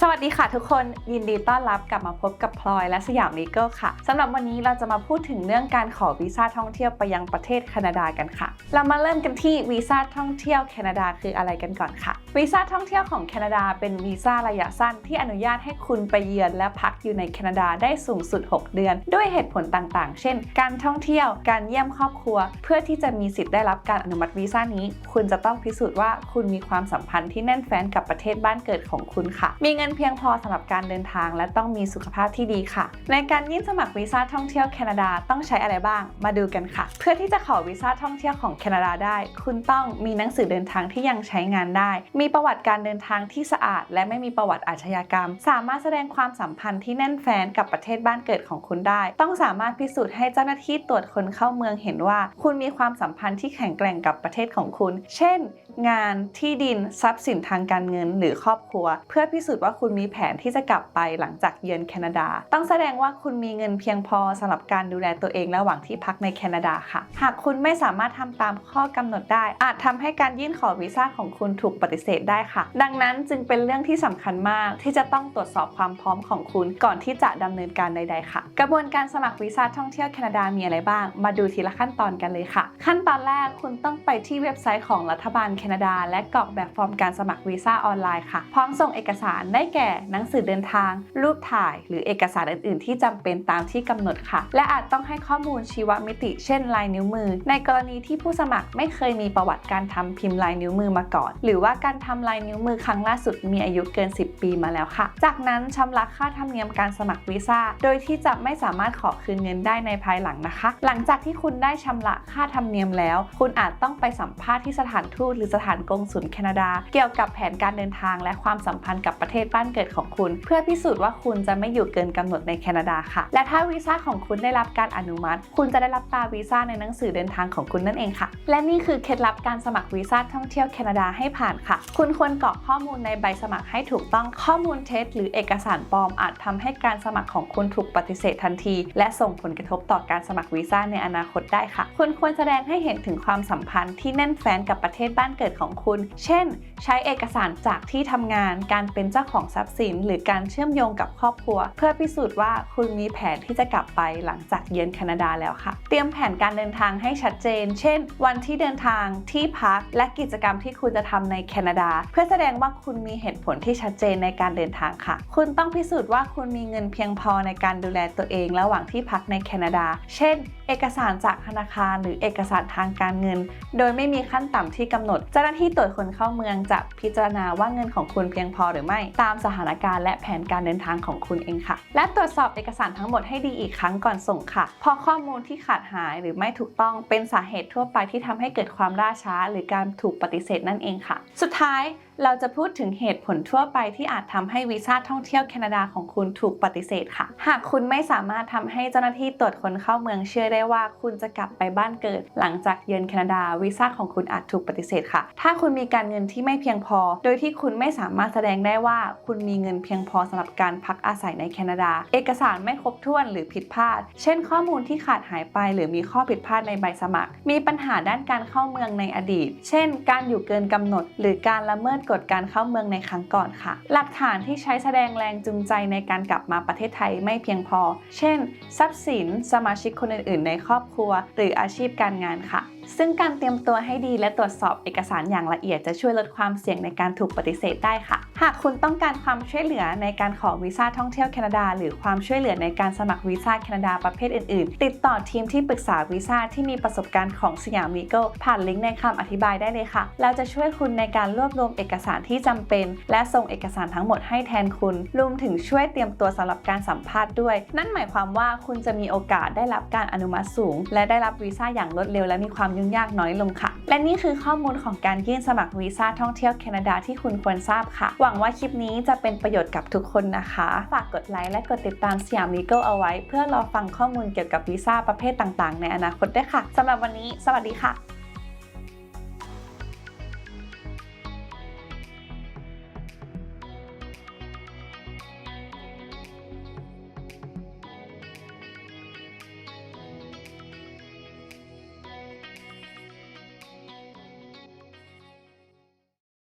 สวัสดีค่ะทุกคนยินดีต้อนรับกลับมาพบกับพลอยและสยามลีเกิลค่ะสำหรับวันนี้เราจะมาพูดถึงเรื่องการขอวีซ่าท่องเที่ยวไปยังประเทศแคนาดากันค่ะ เรามาเริ่มกันที่วีซ่าท่องเที่ยวแคนาดาคืออะไรกันก่อนค่ะวีซ่าท่องเที่ยวของแคนาดาเป็นวีซ่าระยะสั้นที่อนุญาตให้คุณไปเยือนและพักอยู่ในแคนาดาได้สูงสุด 6 เดือน ด้วยเหตุผลต่างๆ เช่น การท่องเที่ยวการเยี่ยมครอบครัว เพื่อที่จะมีสิทธิ์ได้รับการอนุมัติวีซ่านี้ คุณจะต้องพิสูจน์ว่าคุณมีความสัมพันธ์ที่แน่นแฟ้นกับประเทศบ้านเกิดของคุณค่ะ มีเงินเพียงพอสำหรับการเดินทาง และต้องมีสุขภาพที่ดีค่ะ ในการยื่นสมัครวีซ่าท่องเที่ยวแคนาดาต้องใช้อะไรบ้าง มาดูกันค่ะ เพื่อที่จะขอวีซ่าท่องเที่ยวของแคนาดาได้ คุณต้องมีหนังสือเดินทางที่ยังใช้งานได้ มีประวัติการเดินทางที่สะอาด และไม่มีประวัติอาชญากรรม สามารถแสดงความสัมพันธ์ที่แน่นแฟ้นกับประเทศบ้านเกิดของคุณได้ ต้องสามารถพิสูจน์ให้เจ้าหน้าที่ตรวจคนเข้าเมืองเห็นว่า คุณมีความสัมพันธ์ที่แข็งแกร่งกับประเทศของคุณ เช่น งานที่ดินทรัพย์สินทางการเงินหรือครอบครัว เพื่อพิสูจน์ว่าคุณมีแผนที่จะกลับไปหลังจากเยือนแคนาดา ต้องแสดงว่าคุณมีเงินเพียงพอสำหรับการดูแลตัวเองระหว่างที่พักในแคนาดาค่ะ หากคุณไม่สามารถทำตามข้อกำหนดได้ อาจทำให้การยื่นขอวีซ่าของคุณถูกปฏิเสธได้ค่ะ ดังนั้นจึงเป็นเรื่องที่สำคัญมากที่จะต้องตรวจสอบความพร้อมของคุณก่อนที่จะดำเนินการใด ๆ ค่ะ กระบวนการสมัครวีซ่าท่องเที่ยวแคนาดามีอะไรบ้าง มาดูทีละขั้นตอนกันเลยค่ะ ขั้นตอนแรกคุณต้องไปที่เว็บไซต์ของรัฐบาลแคนาดา และกรอกแบบฟอร์มการสมัครวีซ่าออนไลน์ค่ะ พร้อมส่งเอกสารได้แก่หนังสือเดินทาง รูปถ่าย หรือเอกสารอื่น ๆ ที่จำเป็นตามที่กำหนดค่ะ และอาจต้องให้ข้อมูลชีวมิติ เช่นลายนิ้วมือ ในกรณีที่ผู้สมัครไม่เคยมีประวัติการทำพิมพ์ลายนิ้วมือมาก่อน หรือว่าการทำลายนิ้วมือครั้งล่าสุดมีอายุเกิน 10 ปีมาแล้วค่ะ จากนั้นชำระค่าธรรมเนียมการสมัครวีซ่า โดยที่จะไม่สามารถขอคืนเงินได้ในภายหลังนะคะ หลังจากที่คุณได้ชำระค่าธรรมเนียมแล้ว คุณอาจต้องไปสัมภาษณ์ที่สถานทูตหรือสถานกงสุลแคนาดา เกี่ยวกับแผนการเดินทางและความสัมพันธ์กับประเทศบ้านเกิดของคุณ เพื่อพิสูจน์ว่าคุณจะไม่อยู่เกินกำหนดในแคนาดาค่ะ และถ้าวีซ่าของคุณได้รับการอนุมัติ คุณจะได้รับตราวีซ่าในหนังสือเดินทางของคุณนั่นเองค่ะ และนี่คือเคล็ดลับการสมัครวีซ่าท่องเที่ยวแคนาดาให้ผ่านค่ะ คุณควรกรอกข้อมูลในใบสมัครให้ถูกต้องข้อมูลเท็จหรือเอกสารปลอมอาจทำให้การสมัครของคุณถูกปฏิเสธทันที และส่งผลกระทบต่อการสมัครวีซ่าในอนาคตได้ค่ะ คุณควรแสดงให้เห็นถึงความสัมพันธ์ที่แน่นแฟ้นกับประเทศบ้านเกิดของคุณ เช่น ใช้เอกสารจากที่ทำงาน การเป็นเจ้าของทรัพย์สิน หรือการเชื่อมโยงกับครอบครัว เพื่อพิสูจน์ว่าคุณมีแผนที่จะกลับไปหลังจากเยือนแคนาดาแล้วค่ะ เตรียมแผนการเดินทางให้ชัดเจน เช่น วันที่เดินทางที่พัก และกิจกรรมที่คุณจะทำในแคนาดา เพื่อแสดงว่าคุณมีเหตุผลที่ชัดเจนในการเดินทางค่ะ คุณต้องพิสูจน์ว่าคุณมีเงินเพียงพอในการดูแลตัวเองระหว่างที่พักในแคนาดา เช่น เอกสารจากธนาคาร หรือเอกสารทางการเงิน โดยไม่มีขั้นต่ำที่กำหนด เจ้าหน้าที่ตรวจคนเข้าเมืองจะพิจารณาว่าเงินของคุณเพียงพอหรือไม่ ตามสถานการณ์และแผนการเดินทางของคุณเองค่ะ และตรวจสอบเอกสารทั้งหมดให้ดีอีกครั้งก่อนส่งค่ะพราะข้อมูลที่ขาดหายหรือไม่ถูกต้องเป็นสาเหตุทั่วไปที่ทำให้เกิดความล่าช้า หรือการถูกปฏิเสธนั่นเองค่ะ สุดท้าย เราจะพูดถึงเหตุผลทั่วไปที่อาจทำให้วีซ่าท่องเที่ยวแคนาดาของคุณถูกปฏิเสธค่ะ หากคุณไม่สามารถทำให้เจ้าหน้าที่ตรวจคนเข้าเมืองเชื่อได้ว่า คุณจะกลับไปบ้านเกิด หลังจากเยือนแคนาดาวีซ่าของคุณอาจถูกปฏิเสธค่ะ ถ้าคุณมีการเงินที่ไม่เพียงพอ โดยที่คุณไม่สามารถแสดงได้ว่า คุณมีเงินเพียงพอสำหรับการพักอาศัยในแคนาดา เอกสารไม่ครบถ้วนหรือผิดพลาด เช่น ข้อมูลที่ขาดหายไป หรือมีข้อผิดพลาดในใบสมัคร มีปัญหาด้านการเข้าเมืองในอดีต เช่น การอยู่เกินกำหนด หรือการละเมิดกฎการเข้าเมืองในครั้งก่อนค่ะ หลักฐานที่ใช้แสดงแรงจูงใจในการกลับมาประเทศไทยไม่เพียงพอ เช่น ทรัพย์สิน สมาชิกคนอื่น ๆ ในครอบครัว หรืออาชีพการงานค่ะ ซึ่งการเตรียมตัวให้ดีและตรวจสอบเอกสารอย่างละเอียดจะช่วยลดความเสี่ยงในการถูกปฏิเสธได้ค่ะ หากคุณต้องการความช่วยเหลือในการขอวีซ่าท่องเที่ยวแคนาดา หรือความช่วยเหลือในการสมัครวีซ่าแคนาดาประเภทอื่น ๆ ติดต่อทีมที่ปรึกษาวีซ่าที่มีประสบการณ์ของสยามวีโก้ผ่านลิงก์ในคำอธิบายได้เลยค่ะ เราจะช่วยคุณในการรวบรวมเอกสารที่จำเป็น และส่งเอกสารทั้งหมดให้แทนคุณ รวมถึงช่วยเตรียมตัวสำหรับการสัมภาษณ์ด้วย นั่นหมายความว่าคุณจะมีโอกาสได้รับการอนุมัติสูง และได้รับวีซ่าอย่างรวดเร็วและมีความยุ่งยากน้อยลงค่ะ และนี่คือข้อมูลของการยื่นสมัครวีซ่าท่องเที่ยวแคนาดาที่คุณควรทราบค่ะ หวังว่าคลิปนี้จะเป็นประโยชน์กับทุกคนนะคะ ฝากกดไลค์และกดติดตามสยามลีเกิลเอาไว้ เพื่อรอฟังข้อมูลเกี่ยวกับวีซ่าประเภทต่างๆ ในอนาคตด้วยค่ะสำหรับวันนี้ สวัสดีค่ะ